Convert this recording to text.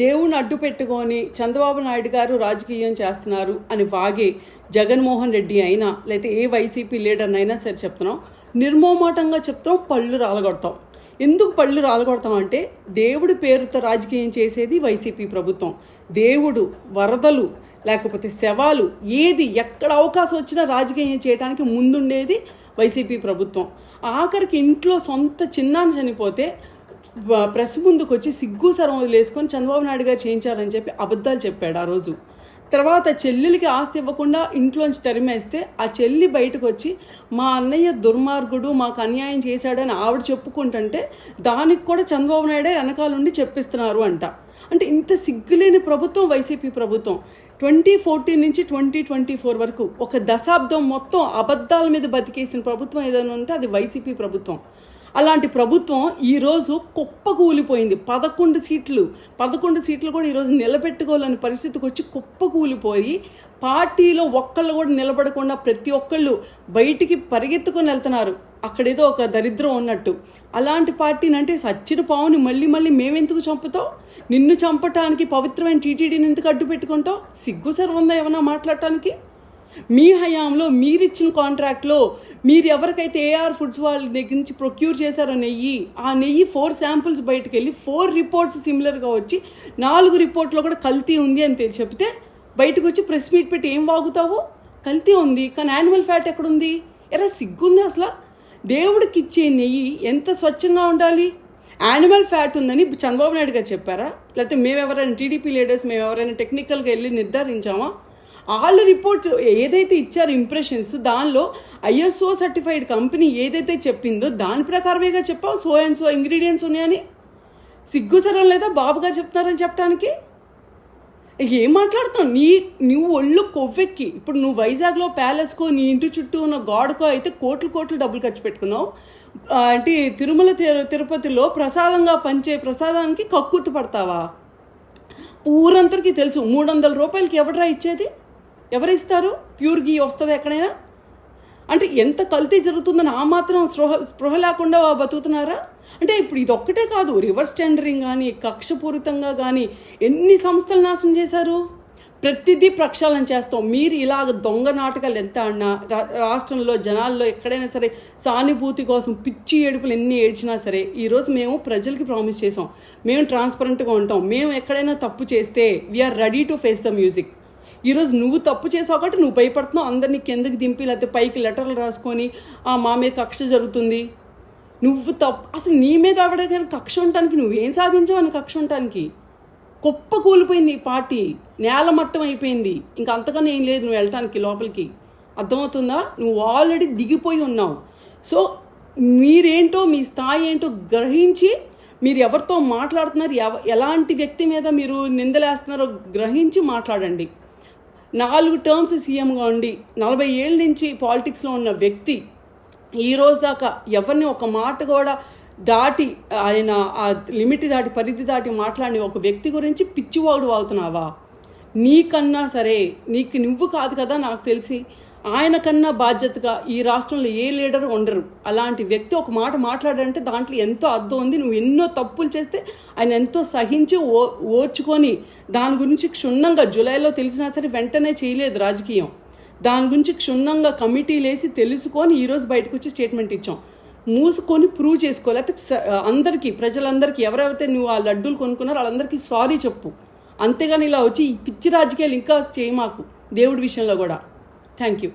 దేవుణ్ణి అడ్డు పెట్టుకొని చంద్రబాబు నాయుడు గారు రాజకీయం చేస్తున్నారు అని వాగే జగన్మోహన్ రెడ్డి అయినా లేకపోతే ఏ వైసీపీ లీడర్నైనా సరే చెప్తున్నాం. నిర్మోమాటంగా చెప్తాం పళ్ళు రాలగొడతాం. ఎందుకు పళ్ళు రాలగొడతాం అంటే దేవుడి పేరుతో రాజకీయం చేసేది వైసీపీ ప్రభుత్వం. దేవుడు వరదలు లేకపోతే శవాలు ఏది ఎక్కడ అవకాశం వచ్చినా రాజకీయం చేయడానికి ముందుండేది వైసీపీ ప్రభుత్వం. ఆఖరికి ఇంట్లో సొంత చిన్నాన్ని చనిపోతే ప్రెస్ ముందుకు వచ్చి సిగ్గు సరం వదిలేసుకొని చంద్రబాబు నాయుడు గారు చేయించారని చెప్పి అబద్ధాలు చెప్పాడు ఆ రోజు. తర్వాత చెల్లెలికి ఆస్తి ఇవ్వకుండా ఇంట్లోంచి తరిమేస్తే ఆ చెల్లి బయటకు వచ్చి మా అన్నయ్య దుర్మార్గుడు మాకు అన్యాయం చేశాడని ఆవిడ చెప్పుకుంటుంటే దానికి కూడా చంద్రబాబు నాయుడే వెనకాలండి చెప్పిస్తున్నారు అంట. అంటే ఇంత సిగ్గులేని ప్రభుత్వం వైసీపీ ప్రభుత్వం. ట్వంటీ ఫోర్టీన్ నుంచి ట్వంటీ ట్వంటీ ఫోర్ వరకు ఒక దశాబ్దం మొత్తం అబద్ధాల మీద బతికేసిన ప్రభుత్వం ఏదైనా ఉంటే అది వైసీపీ ప్రభుత్వం. అలాంటి ప్రభుత్వం ఈరోజు కుప్ప కూలిపోయింది. పదకొండు సీట్లు పదకొండు సీట్లు కూడా ఈరోజు నిలబెట్టుకోలేని పరిస్థితికి వచ్చి కుప్ప కూలిపోయి పార్టీలో ఒక్కళ్ళు కూడా నిలబడకుండా ప్రతి ఒక్కళ్ళు బయటికి పరిగెత్తుకొని వెళ్తున్నారు. అక్కడేదో ఒక దరిద్రం ఉన్నట్టు. అలాంటి పార్టీని అంటే సచ్చిన పావుని మళ్ళీ మళ్ళీ మేమెందుకు చంపుతావు నిన్ను చంపటానికి పవిత్రమైన టీటీడీని ఎందుకు అడ్డు పెట్టుకుంటావు సిగ్గు సర్వందా ఏమైనా మాట్లాడటానికి? మీ హయాంలో మీరిచ్చిన కాంట్రాక్ట్లో మీరు ఎవరికైతే ఏఆర్ ఫుడ్స్ వాళ్ళ దగ్గర నుంచి ప్రొక్యూర్ చేశారో నెయ్యి ఆ నెయ్యి ఫోర్ శాంపుల్స్ బయటకు వెళ్ళి ఫోర్ రిపోర్ట్స్ సిమిలర్గా వచ్చి నాలుగు రిపోర్ట్లో కూడా కల్తీ ఉంది అని చెప్తే బయటకు వచ్చి ప్రెస్ మీట్ పెట్టి ఏం వాగుతావు? కల్తీ ఉంది. కానీ యానిమల్ ఫ్యాట్ ఎక్కడుంది? ఎరా సిగ్గుంది అసలు? దేవుడికి ఇచ్చే నెయ్యి ఎంత స్వచ్ఛంగా ఉండాలి? యానిమల్ ఫ్యాట్ ఉందని చంద్రబాబు నాయుడు గారు చెప్పారా? లేకపోతే మేము ఎవరైనా టీడీపీ లీడర్స్ మేము ఎవరైనా టెక్నికల్గా వెళ్ళి నిర్ధారించామా? వాళ్ళ రిపోర్ట్ ఏదైతే ఇచ్చారు ఇంప్రెషన్స్ దానిలో ఐఎస్ఓ సర్టిఫైడ్ కంపెనీ ఏదైతే చెప్పిందో దాని ప్రకారమేగా చెప్పావు? సో అండ్ సో ఇంగ్రీడియంట్స్ ఉన్నాయని? సిగ్గుసరం లేదా బాబుగా చెప్తున్నారని చెప్పడానికి ఏం మాట్లాడుతావు నీ నువ్వు ఒళ్ళు కొవ్వెక్కి. ఇప్పుడు నువ్వు వైజాగ్లో ప్యాలెస్కో నీ ఇంటి చుట్టూ ఉన్న గాడ్కో అయితే కోట్లు కోట్లు డబ్బులు ఖర్చు పెట్టుకున్నావు. అంటే తిరుమల తిరు- తిరుపతిలో ప్రసాదంగా పంచే ప్రసాదానికి కక్కుర్తి పడతావా? ఊరందరికీ తెలుసు మూడు వందల రూపాయలకి ఎవడరా ఇచ్చేది? ఎవరిస్తారు? ప్యూర్ గీ వస్తుంది ఎక్కడైనా? అంటే ఎంత కల్తీ జరుగుతుందని ఆ మాత్రం స్పృహ స్పృహ లేకుండా బతుకుతున్నారా? అంటే ఇప్పుడు ఇది ఒక్కటే కాదు రివర్స్ టెండరింగ్ కానీ కక్షపూరితంగా కానీ ఎన్ని సంస్థలు నాశనం చేశారు? ప్రతిదీ ప్రక్షాళన చేస్తాం. మీరు ఇలాగ దొంగ నాటకాలు ఎంత అన్నా రా- రాష్ట్రంలో జనాల్లో ఎక్కడైనా సరే సానుభూతి కోసం పిచ్చి ఏడుపులు ఎన్ని ఏడ్చినా సరే ఈరోజు మేము ప్రజలకి ప్రామిస్ చేసాం మేము ట్రాన్స్పరెంట్గా ఉంటాం. మేము ఎక్కడైనా తప్పు చేస్తే we are ready to face the music ఈరోజు నువ్వు తప్పు చేసావు కాబట్టి నువ్వు భయపడుతున్నావు. అందరినీ కిందకి దింపి లేకపోతే పైకి లెటర్లు రాసుకొని "ఆ, మా మీద కక్ష జరుగుతుంది. నువ్వు తప్పు అసలు నీ మీద ఆవిడకైనా కక్ష ఉండటానికి నువ్వేం సాధించావు అని కక్ష ఉండటానికి? కుప్ప కూలిపోయింది ఈ పార్టీ నేల మట్టం అయిపోయింది. ఇంకా అంతకన్నా ఏం లేదు నువ్వు వెళ్ళటానికి లోపలికి. అర్థమవుతుందా? నువ్వు ఆల్రెడీ దిగిపోయి ఉన్నావు. సో మీరేంటో మీ స్థాయి ఏంటో గ్రహించి మీరు ఎవరితో మాట్లాడుతున్నారు ఎవ ఎలాంటి వ్యక్తి మీద మీరు నిందలేస్తున్నారో గ్రహించి మాట్లాడండి. నాలుగు టర్మ్స్ సీఎంగా ఉండి నలభై ఏళ్ళ నుంచి పాలిటిక్స్లో ఉన్న వ్యక్తి ఈ రోజు దాకా ఎవరిని ఒక మాట కూడా దాటి ఆయన ఆ లిమిట్ దాటి పరిధి దాటి మాట్లాడిన ఒక వ్యక్తి గురించి పిచ్చివాడు అవుతున్నావా? నీకన్నా సరే నీకు నువ్వు కాదు కదా నాకు తెలిసి. ఆయన కన్నా బాధ్యతగా ఈ రాష్ట్రంలో ఏ లీడర్ ఉండరు. అలాంటి వ్యక్తి ఒక మాట మాట్లాడంటే దాంట్లో ఎంతో అర్థం ఉంది. నువ్వు ఎన్నో తప్పులు చేస్తే ఆయన ఎంతో సహించి ఓ ఓర్చుకొని దాని గురించి క్షుణ్ణంగా జూలైలో తెలిసినా సరే వెంటనే చేయలేదు రాజకీయం. దాని గురించి క్షుణ్ణంగా కమిటీలేసి తెలుసుకొని ఈరోజు బయటకు వచ్చి స్టేట్మెంట్ ఇచ్చాం. మూసుకొని ప్రూవ్ చేసుకో లేకపోతే అందరికీ ప్రజలందరికీ ఎవరెవరైతే నువ్వు ఆ లడ్డూలు కొనుక్కున్నారో వాళ్ళందరికీ సారీ చెప్పు. అంతేగాని ఇలా వచ్చి ఈ పిచ్చి రాజకీయాలు ఇంకా చేయమాకు దేవుడి విషయంలో కూడా. Thank you